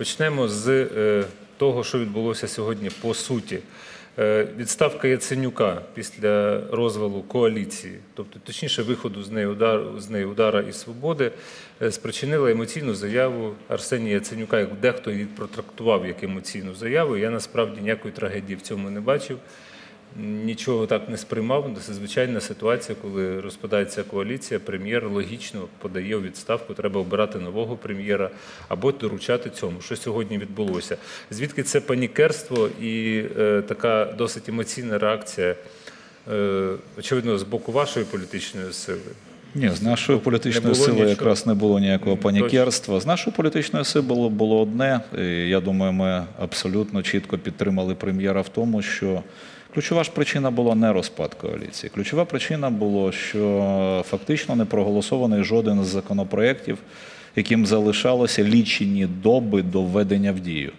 Почнемо з е, того, що відбулося сьогодні по суті. Е, Відставка Яценюка після розвалу коаліції, тобто точніше виходу з неї удар з неї удара і свободи, е, спричинила емоційну заяву Арсенія Яценюка. Як дехто її протрактував як емоційну заяву. Я насправді ніякої трагедії в цьому не бачив. Нічого так не сприймав. Це звичайна ситуація, коли розпадається коаліція, прем'єр логічно подає у відставку. Треба обирати нового прем'єра або доручати цьому. Що сьогодні відбулося? Звідки це панікерство і е, така досить емоційна реакція, е, очевидно, з боку вашої політичної сили? Ні, з політичної сили нічого. якраз не було ніякого панікерства. З нашої політичної сили було, було одне. І я думаю, ми абсолютно чітко підтримали прем'єра в тому, що ключова ж причина була не розпад коаліції. Ключова причина була, що фактично не проголосований жоден з законопроєктів, яким залишалося лічені доби до введення в дію.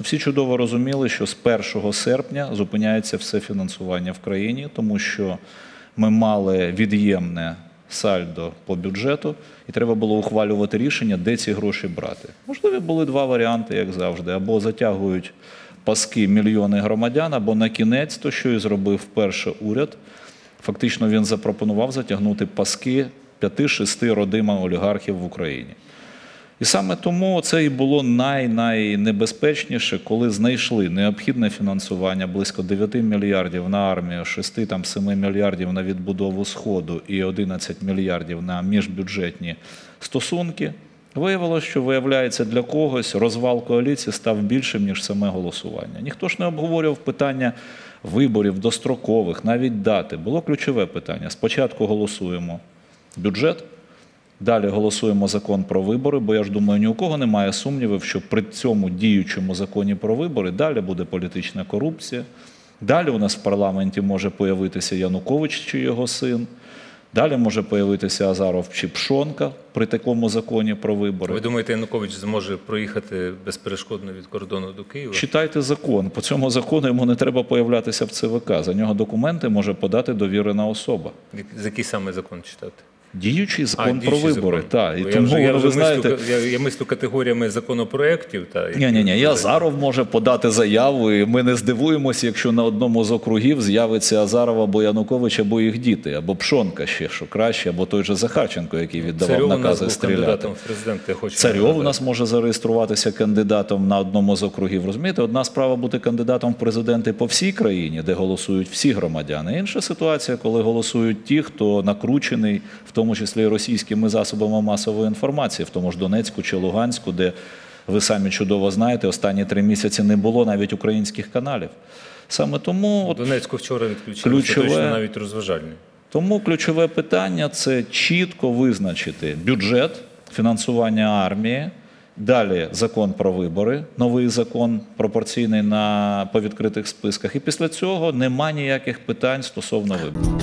Всі чудово розуміли, що з 1 серпня зупиняється все фінансування в країні, тому що ми мали від'ємне сальдо по бюджету, і треба було ухвалювати рішення, де ці гроші брати. Можливі були два варіанти, як завжди: або затягують паски мільйони громадян, або на кінець, то що і зробив перший уряд. Фактично він запропонував затягнути паски п'яти-шести родима олігархів в Україні. І саме тому це і було най-найнебезпечніше, коли знайшли необхідне фінансування близько 9 мільярдів на армію, 6 там 7 мільярдів на відбудову сходу і 11 мільярдів на міжбюджетні стосунки. Виявилося, що виявляється для когось розвал коаліції став більшим ніж саме голосування. Ніхто ж не обговорював питання виборів дострокових, навіть дати. Було ключове питання. Спочатку голосуємо бюджет. Далі голосуємо закон про вибори, бо я ж думаю, ні у кого немає сумнівів, що при цьому діючому законі про вибори далі буде політична корупція. Далі у нас в парламенті може появитися Янукович чи його син. Далі може появитися Азаров чи Пшонка при такому законі про вибори. Ви думаєте, Янукович зможе проїхати безперешкодно від кордону до Києва? Читайте закон. По цьому закону йому не треба появлятися в ЦВК. За нього документи може подати довірена особа. За який саме закон читати? Діючий закон про діючий вибори. закон. Так, і я тому вже, я, ви вже знаєте. мислю, я, я мислю категоріями законопроєктів. Та, Ні, ні, ні, і Азаров може подати заяву, і ми не здивуємося, якщо на одному з округів з'явиться Азаров або Янукович, або їх діти, або Пшонка ще, що краще, або той же Захарченко, який віддавав Царьов накази стріляти. хочу Царьов у нас може зареєструватися кандидатом на одному з округів. Розумієте, одна справа бути кандидатом в президенти по всій країні, де голосують всі громадяни. Інша ситуація, коли голосують ті, хто накручений, в тому числі і російськими засобами масової інформації, в тому ж Донецьку чи Луганську, де ви самі чудово знаєте, останні три місяці не було навіть українських каналів. Саме тому от Донецьку вчора відключили, Ключове- точно навіть розважальний. тому ключове питання це чітко визначити бюджет, фінансування армії, далі закон про вибори, новий закон пропорційний на по відкритих списках. І після цього нема ніяких питань стосовно виборів.